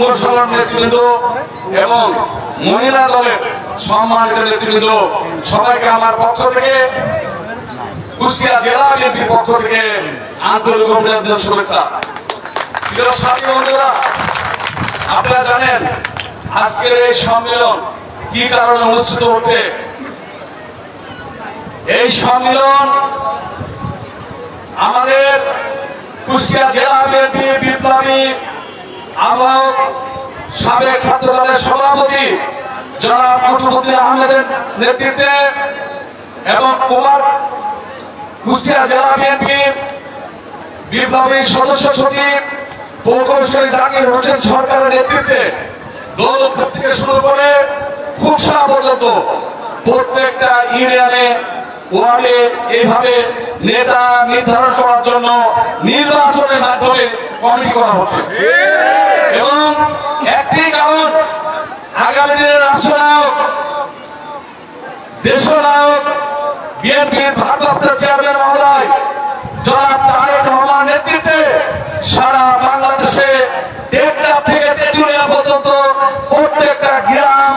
অঙ্গ সংগঠন নেতৃবৃন্দ এবং মহিলা দলের সম্মানিত নেতৃবৃন্দ, সবাইকে আমার পক্ষ থেকে, কুষ্টিয়া জেলা বিএনপির পক্ষ থেকে আন্তরিক অভিনন্দন শুভেচ্ছা। আপনারা জানেন আজকের এই সম্মেলন কি কারণে অনুষ্ঠিত হচ্ছে? এই সম্মেলন আমাদের কুষ্টিয়া জেলা বিএনপি বিপ্লবী আহ্বায়ক সাবেক ছাত্র দলের সভাপতি জনাব কুতুবুদ্দিন আহমেদের নেতৃত্বে এবং কুমার কুষ্টিয়া জেলা বিএনপির বিপ্লবী সদস্য সচিব প্রকৌশলী জাকির হোসেন সরকারের নেতৃত্বে দৌলতপুর থেকে শুরু করে খুবসা পর্যন্ত প্রত্যেকটা ইউনিয়নে ওয়ার্ডে এইভাবে নেতা নির্ধারণ করার জন্য নির্বাচনের মাধ্যমে কমিটি করা হচ্ছে। এবং একটি কারণ, আগামী দিনের বিএনপির ভারপ্রাপ্ত চেয়ারম্যান মহোদয়, জনাব তারেক রহমান নেতৃত্বে সারা বাংলাদেশে টেকনাফ থেকে তেঁতুলিয়া পর্যন্ত প্রত্যেকটা গ্রাম,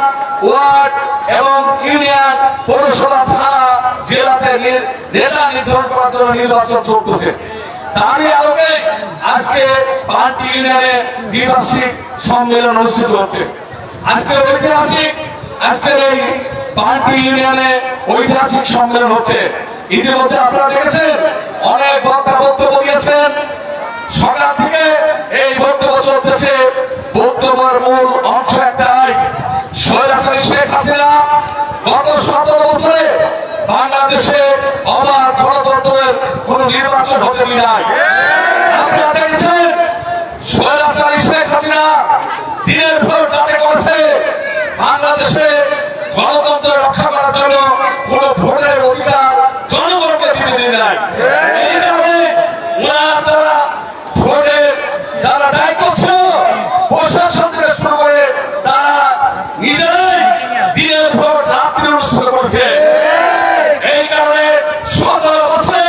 ওয়ার্ড এবং ইউনিয়ন পৌরসভা নেতা নির্ধারণ করার জন্য নির্বাচন চলতেছে। তারই আলোকে আজকে পার্টি ইউনিয়নে দ্বিবার্ষিক সম্মেলন অনুষ্ঠিত হচ্ছে। আজকে ঐতিহাসিক, আজকের এই পার্টি ইউনিয়নে ঐতিহাসিক সম্মেলন হচ্ছে। ইতিমধ্যে আপনারা দেখেছেন, অনেক বক্তা বক্তব্য দিয়েছেন। সকাল থেকে এই বক্তব্য চলতেছে। বক্তব্যের মূল অংশ একটাই সৈরাচারী শেখ হাসিনা গত সতেরো বছরে বাংলাদেশে অবাধ গণতন্ত্রের কোন নির্বাচন হতে নাই আপনারা দেখেছেন সৈরাচারী শেখ হাসিনা দিনের ভোর রাতে করেছে বাংলাদেশে গণতন্ত্র রক্ষা করার জন্য কোন ভোটের অধিকার জনগণকে দিতে দিন নাই এই কারণে ওনার যারা ভোটের যারা দায়িত্ব ছিল প্রশাসন থেকে শুরু করে তারা নিজেরাই দিনের ভোট রাত্রি অনুষ্ঠিত করেছে এই কারণে সতেরো বছরে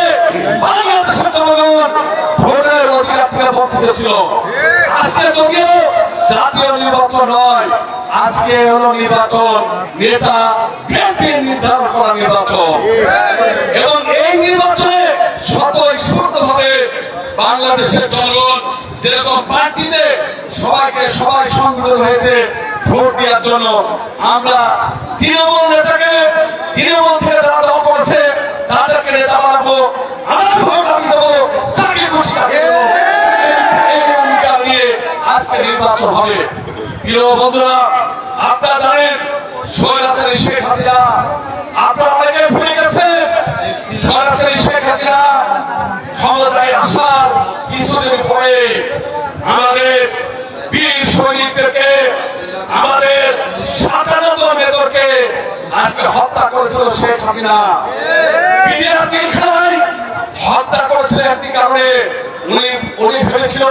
বাংলাদেশের জনগণ ভোটের অধিকার থেকে বঞ্চিত ছিল আজকে যদিও জাতীয় নির্বাচন নয়, আজকে হলো নির্বাচন। নেতা বিএনপি নির্ধারণ করা নির্বাচন। এবং এই নির্বাচনে শত স্ফূর্ত ভাবে বাংলাদেশের জনগণ যেরকম পার্টিতে সবাইকে সবাই সংগঠিত হয়েছে, ভোট দেওয়ার জন্য আমরা তৃণমূল নেতাকে তৃণমূল থেকে যারা দল করেছে তাদেরকে নেতা বানাবো আমার ভোট আমি দেবো তাকে খুশি তাকে দেবো। এই অঙ্গীকার নিয়ে আজকে নির্বাচন হবে। প্রিয় বন্ধুরা, আপনারা জানেন সৈরাচারী শেখ হাসিনা, আপনারা অনেকে ভুলে গেছেন সৈরাচারী শেখ হাসিনা ক্ষমতায় আসার কিছুদিন পরে আমাদের বীর সৈনিকদেরকে, আমাদের সাতান্ন জন আজকে হত্যা করেছিল শেখ হাসিনা। বিডিআর হত্যা করেছিল একটি কারণে। উনি উনি ভেবেছিল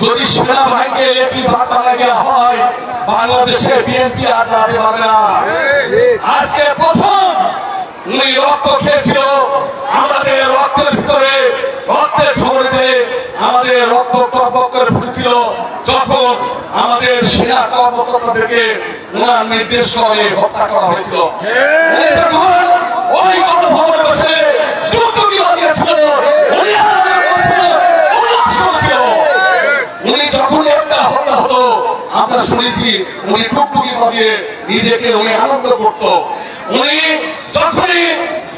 যদি সেনাবাহিনীকে একটি ভাগ বানায় দেওয়া হয় বাংলাদেশে বিএনপি আর দাঁড়াতে পারবে না। আজকে প্রথম উনি রক্ত খেয়েছিল। আমাদের রক্তের ভিতরে রক্তের ঝরে আমাদের রক্ত টপক করে ফুটেছিল। যখন আমাদের সেনা কর্মকর্তাদেরকে ওনার নির্দেশ করে হত্যা করা হয়েছিল। তখন ওই গণভবনে বসে দুর্নীতি বানিয়েছিল উনি আন্দোলন করছিল, উল্লাস করছিল। উনি যখন একটা হত্যা হতো আমরা শুনেছি, উনি টুকটুকি বাজিয়ে নিজেকে উনি আনন্দ করত। উনি যখনই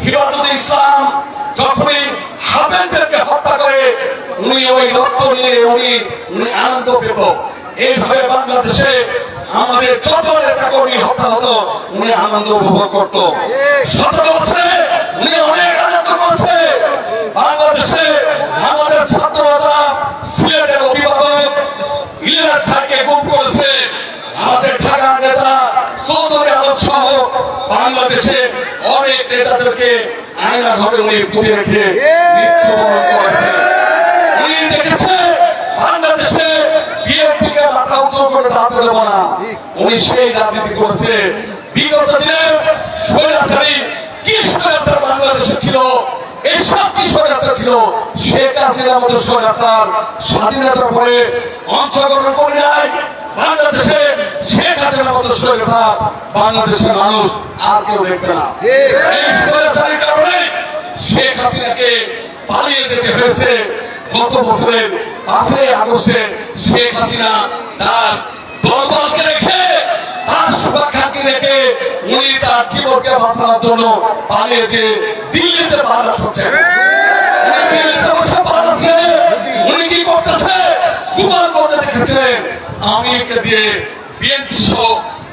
হিফাজত ইসলাম যখনই হাফেজদেরকে হত্যা করে, উনি ওই রক্ত নিয়ে উনি উনি আনন্দ পেত। এইভাবে বাংলাদেশে আমাদের যত নেতা কর্মী হত্যা হতো, উনি আনন্দ উপভোগ করত। সতেরো বছরে উনি অনেক আনন্দ করছে বাংলাদেশে আমাদের ছাত্ররা সিলেটের অভিভাবক ইলিয়াস খানকে গুম করেছে আমাদের ঢাকার নেতা চৌধুরী আলম সহ বাংলাদেশে অনেক নেতাদেরকে আয়না ঘরে উনি পুঁতে রেখে মৃত্যুবরণ উনি দেখেছে বাংলাদেশে বিএনপি কে মাথা উঁচু করে দাঁড়াতে না। উনি সেই রাজনীতি করেছে। বিগত দিনে স্বৈরাচারী কি স্বৈরাচার বাংলাদেশে ছিল? এই সব কি স্বৈরাচার ছিল? শেখ হাসিনার মতো স্বৈরাচার স্বাধীনতার পরে অংশগ্রহণ করে নাই। বাংলাদেশে শেখ হাসিনার মতো স্বৈরাচার বাংলাদেশের মানুষ আর কেউ দেখবে না। এই স্বৈরাচারের কারণে শেখ হাসিনাকে পালিয়ে যেতে হয়েছে গত বছরের পাঁচই আগস্টে শেখ হাসিনা তার দলবলকে রেখে তার সুরক্ষাকে রেখে উনি তার জীবনকে বাঁচানোর জন্য পালিয়ে যে দিল্লিতে পালাস হচ্ছে দিল্লিতে বসে পালাচ্ছে উনি কি করতেছে? কুমার করতে দেখেছিলেন আমেরিকা দিয়ে বিএনপি সহ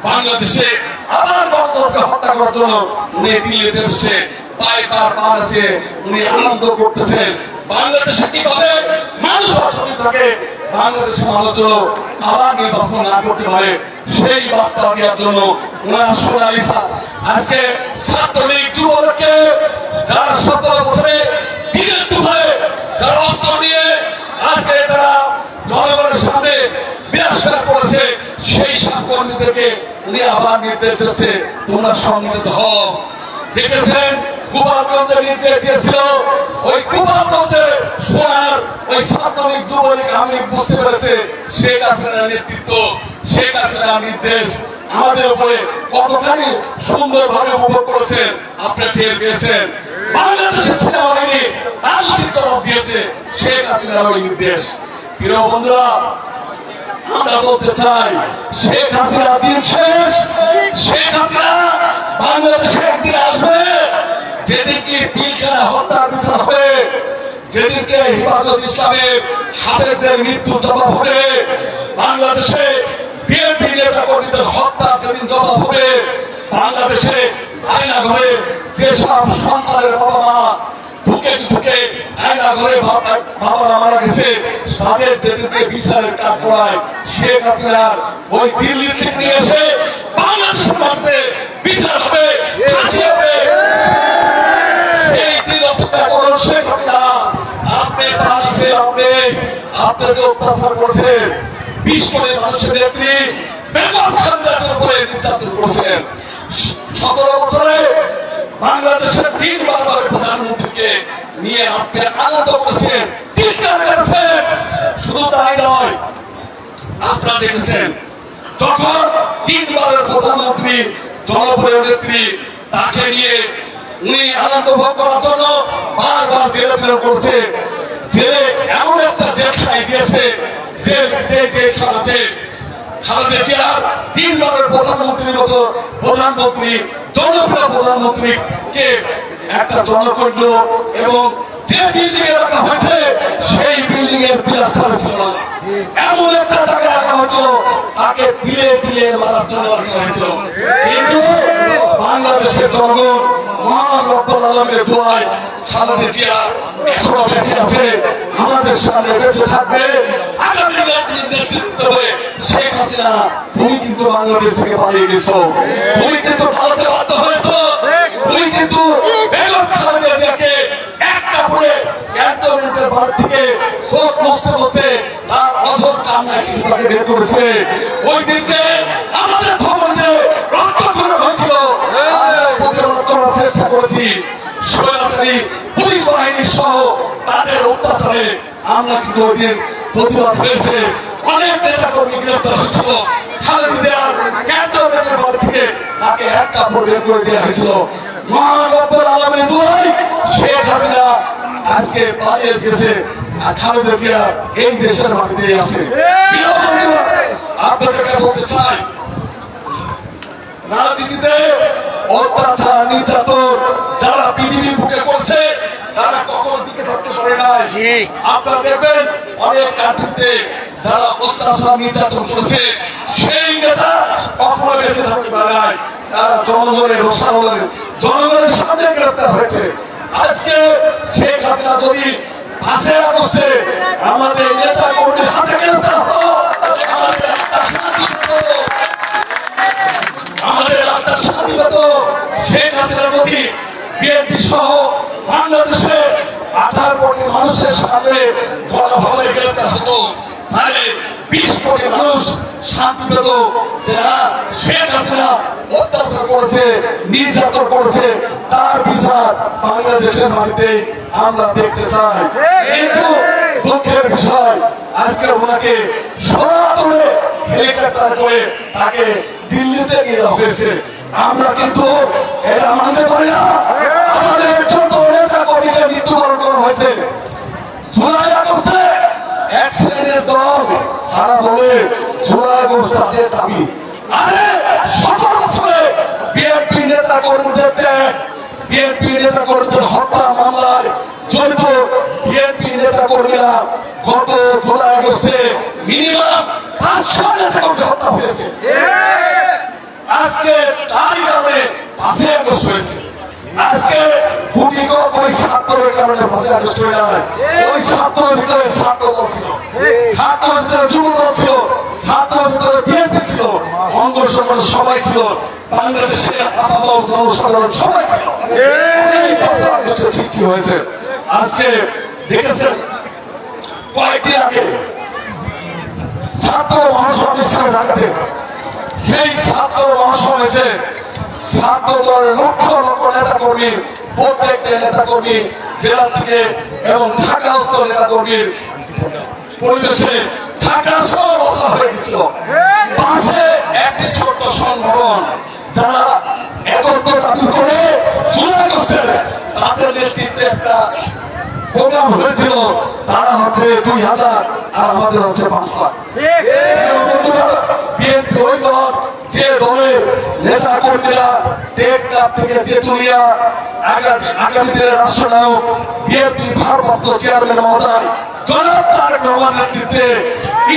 বাংলাদেশে আবার গণতন্ত্রকে হত্যা করার জন্য উনি দিল্লিতে বসে পাইবার বাংলাদেশে উনি আনন্দ করতেছেন। বাংলাদেশে কীভাবে মানুষ অসুবিধা থাকে বাংলাদেশের মানুষ আবার নির্বাচন না করতে পারে, সেই বার্তা দেওয়ার জন্য ওনার সোনালী আজকে ছাত্রলীগ যুবককে যারা সতেরো বছরে দিনের দুপুরে যারা অস্ত্র নিয়ে আজকে তারা জনগণের সামনে বিরাজগার করেছে সেই সব কর্মীদেরকে উনি আবার নির্দেশ দিচ্ছে তোমরা সংগঠিত হও। দেখেছেন গোপালগঞ্জে নির্দেশ দিয়েছিল, ওই গোপালগঞ্জে সোনার ওই ছাত্রলীগ যুবলীগ আমি বুঝতে পেরেছে, শেখ হাসিনার নেতৃত্ব, শেখ হাসিনার নির্দেশ আমাদের উপরে কতখানি সুন্দর ভাবে উপভোগ করেছেন আপনি টের পেয়েছেন। বাংলাদেশের সেনাবাহিনী তার উচিত জবাব দিয়েছে, শেখ হাসিনার ওই নির্দেশ। প্রিয় বন্ধুরা, আমরা বলতে চাই, শেখ হাসিনা দিন শেষ। শেখ হাসিনা বাংলাদেশে একদিন আসবে, যেদিনকে পিলখানা হত্যার বিচার হবে, যেদিনকে হিফাজত ইসলামের হাফেজদের মৃত্যু জবাব হবে, বাংলাদেশে বিএনপি নেতা কর্মীদের হত্যার যেদিন জবাব হবে, বাংলাদেশে আয়না ঘরে যেসব সন্তানের বাবা মা ঢুকে ঢুকে আয়না ঘরে বাবা- বাবারা মারা গেছে। তাদের যেদিনকে বিচারের কাজ করায়, শেখ হাসিনার ওই দিল্লি থেকে নিয়ে এসে বাংলাদেশের মাটিতে বিচার হবে, ফাঁসি হবে। এই দিন অপেক্ষা করুন শেখ হাসিনা। আপনি বাংলাদেশে আপনি আপনি যে অত্যাচার করেছেন, বিশ কোটি মানুষের নেত্রী বেগম খালেদার উপরে নির্যাতন করেছেন সতেরো বছরে বাংলাদেশের তিন বারবার প্রধানমন্ত্রীকে নিয়ে আপনি আনন্দ করেছেন শুধু তাই নয়, আপনারা দেখেছেন, যখন তিনবারের প্রধানমন্ত্রী, জনপ্রিয় নেত্রী তাকে নিয়ে উনি আনন্দ ভোগ করার জন্য বারবার জেলে প্রেরণ করছে জেলে এমন একটা জেল খাই দিয়েছে, যে যে জেলখানাতে খালেদা জিয়ার তিনবারের প্রধানমন্ত্রীর মতো প্রধানমন্ত্রী, জনপ্রিয় প্রধানমন্ত্রীকে একটা জনকণ্ড এবং যে বিল্ডিং এ রাখা হয়েছে, সেই বিল্ডিং এর বিলাসটা ছিল না। এমন একটা জায়গায় রাখা হয়েছিল, তাকে দিলে দিলে মারার জন্য রাখা হয়েছিল। কিন্তু বাংলাদেশের জনগণ মহান রব্বুল আলমের দোয়ায় খালেদা জিয়া আছে। আমাদের সামনে বেঁচে থাকবে। নেতৃত্ব হবে শেখ হাসিনা তুমি কিন্তু বাংলাদেশ থেকে পালিয়ে গেছো। তুমি কিন্তু ভারতে বাধ্য হয়েছো। তুমি কিন্তু তাকে বের করেছে। আমরা আমরা কিন্তু ওই দিন প্রতিবাদ হয়েছে। অনেক নেতা কর্মী গ্রেপ্তার হয়েছিল। খালেদা জিয়ার ক্যান্টনমেন্টের বার থেকে তাকে এক কাপড় বের করে দেওয়া হয়েছিল। আলমের শেখ হাসিনা আজকে পালিয়ে গেছে জিয়া এই দেশের মাটিতে আছে। বলতে চাই, রাজনীতিতে অত্যাচার, নির্যাতন যারা পৃথিবীর বুকে করছে তারা কখন টিকে থাকতে পারে নাই। আপনারা দেখবেন অনেক কান্ট্রিতে যারা অত্যাচার নির্যাতন করেছে সেই নেতা কখনো বেঁচে থাকতে পারে নাই। তারা জনগণের রসায়নের জনগণের সামনে গ্রেপ্তার হয়েছে। আজকে শেখ হাসিনা যদি আগস্টে আমাদের নেতা কর্মীর হাতে গ্রেপ্তার হতো আমাদের একটা শান্তি হতো। আমাদের রাস্তার শান্তি পেত শেখ হাসিনা যদি বিএনপি সহ বাংলাদেশে আঠারো কোটি মানুষের সামনে গণভবনে গ্রেপ্তার হতো। তাহলে বিশ কোটি মানুষ শান্তি পেত যে না, শেখ হাসিনা অত্যাচার করেছে, নির্যাতন করেছে, তার বিচার বাংলাদেশের মাটিতে আমরা দেখতে চাই। কিন্তু দুঃখের বিষয়, আজকে ওনাকে সনাতনে হেলিকপ্টার করে তাকে দিল্লিতে নিয়ে যাওয়া হয়েছে। আমরা কিন্তু এটা মানতে পারি না। আমাদের ছোট হয়েছে। জুলাই আগস্টে এক শ্রেণির দল হারা বলে জুলাই আগস্ট তাদের দাবি। আরে, সতেরো বছরে বিএনপি নেতা কর্মীদের বিএনপি নেতা কর্মীদের হত্যা মামলায় জড়িত বিএনপি নেতা কর্মীরা গত জুলাই আগস্টে মিনিমাম পাঁচশো নেতা কর্মী হত্যা হয়েছে আজকে তারই কারণে পাঁচই আগস্ট হয়েছে আজকে গুটি কম ওই কারণে পাঁচই আগস্ট যায়। ওই ছাত্রের ভিতরে ছাত্র ছিল। ছাত্রের ভিতরে যুব দল ছিল। ছাত্রের ভিতরে বিএনপি ছিল। অঙ্গ সবাই ছিল। বাংলাদেশের আবহাওয়া জনসাধারণ সবাই ছিল। সৃষ্টি হয়েছে। আজকে দেখেছেন কয়েকদিন আগে ছাত্র মহাসমাবেশ ঢাকাতে সেই ছাত্র মহাসমাবেশে ছাত্র দলের লক্ষ লক্ষ নেতা কর্মী প্রত্যেকটা নেতা কর্মী জেলা থেকে এবং ঢাকাস্থ নেতা কর্মীর পরিবেশে ঢাকা শহর অসা হয়ে গেছিল। পাশে একটি ছোট্ট সংগঠন যারা একত্র দাবি করে জুলাই আগস্টে তাদের নেতৃত্বে একটা প্রোগ্রাম হয়েছিল। তারা হচ্ছে দুই হাজার আর আমাদের হচ্ছে পাঁচ লাখ। বিএনপি ওই দল নেতা কর্মীরা টেক ক্লাব থেকে তেতুলিয়া আগামী আগামী দিনের রাষ্ট্রনায়ক বিএনপি ভারপ্রাপ্ত চেয়ারম্যান মহোদয় জনাব তারেক নেতৃত্বে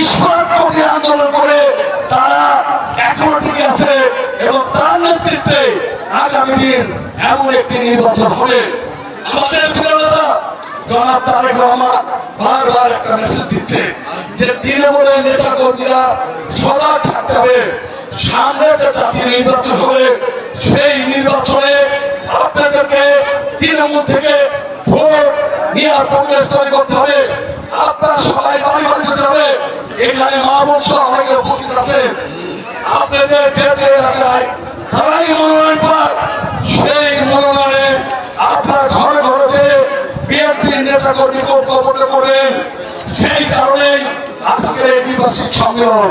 ইস্পাত কর্মী আন্দোলন করে তারা এখনও টিকে আছে এবং তার নেতৃত্বে আগামী দিন এমন একটি নির্বাচন হবে। আমাদের বিরোধতা জনাব তারেক রহমান বারবার একটা মেসেজ দিচ্ছে যে তৃণমূলের নেতা কর্মীরা সজাগ থাকতে হবে। সামনে যে জাতীয় নির্বাচন হবে, সেই নির্বাচনে আপনাদেরকে তৃণমূল থেকে ভোট নেওয়ার পরিবেশ তৈরি করতে হবে। আপনারা সবাই বাড়ি বাড়ি যেতে হবে। এখানে মা সহ অনেকে উপস্থিত আছেন। আপনাদের যে যে এলাকায় যারাই মনোনয়ন পায় সেই মনোনয়নে আপনার ঘরে ঘরে যে বিএনপির নেতা কর্মী কর্মকর্তা করেন সেই কারণেই আজকের এই দ্বিবার্ষিক সম্মেলন।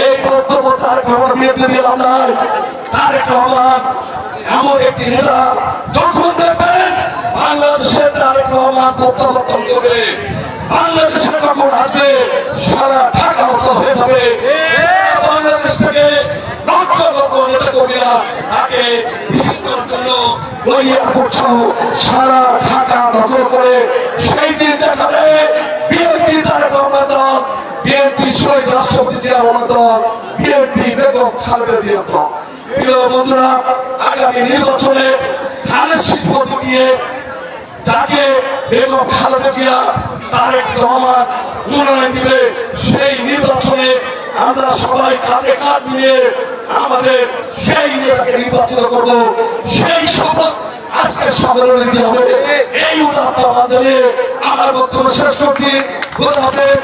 এই বক্তব্য তারেক রহমান বিরুদ্ধে দিলাম নাই। তারেক রহমান এমন একটি নেতা যখন দেখবেন বাংলাদেশের তারেক রহমান প্রত্যাবর্তন করবে। বাংলাদেশে যখন আসবে, সারা ঢাকা অবস্থা হয়ে যাবে। বাংলাদেশ থেকে লক্ষ লক্ষ নেতা কর্মীরা তাকে মিছিল করার জন্য এয়ারপোর্ট সহ সারা ঢাকা দখল করে সেই দিন দেখাবে। বিএনপি তারেক রহমান দল বিএনপি শহীদ রাষ্ট্রপতি জিয়া দল বিএনপি বেগম খালেদা জিয়া প্রিয় বন্ধুরা, আগামী নির্বাচনে ধানের শিল্প দিয়ে যাকে বেগম খালেদা জিয়া, তারেক রহমান মনোনয়ন দিবে, সেই নির্বাচনে আমরা সবাই কাঁধে কাঁধ মিলিয়ে আমাদের সেই নেতাকে নির্বাচিত করব। সেই শপথ আজকে সম্মেলনে নিতে হবে। এই উদাত্ত আমাদের আমার বক্তব্য শেষ করছি। বাংলাদেশ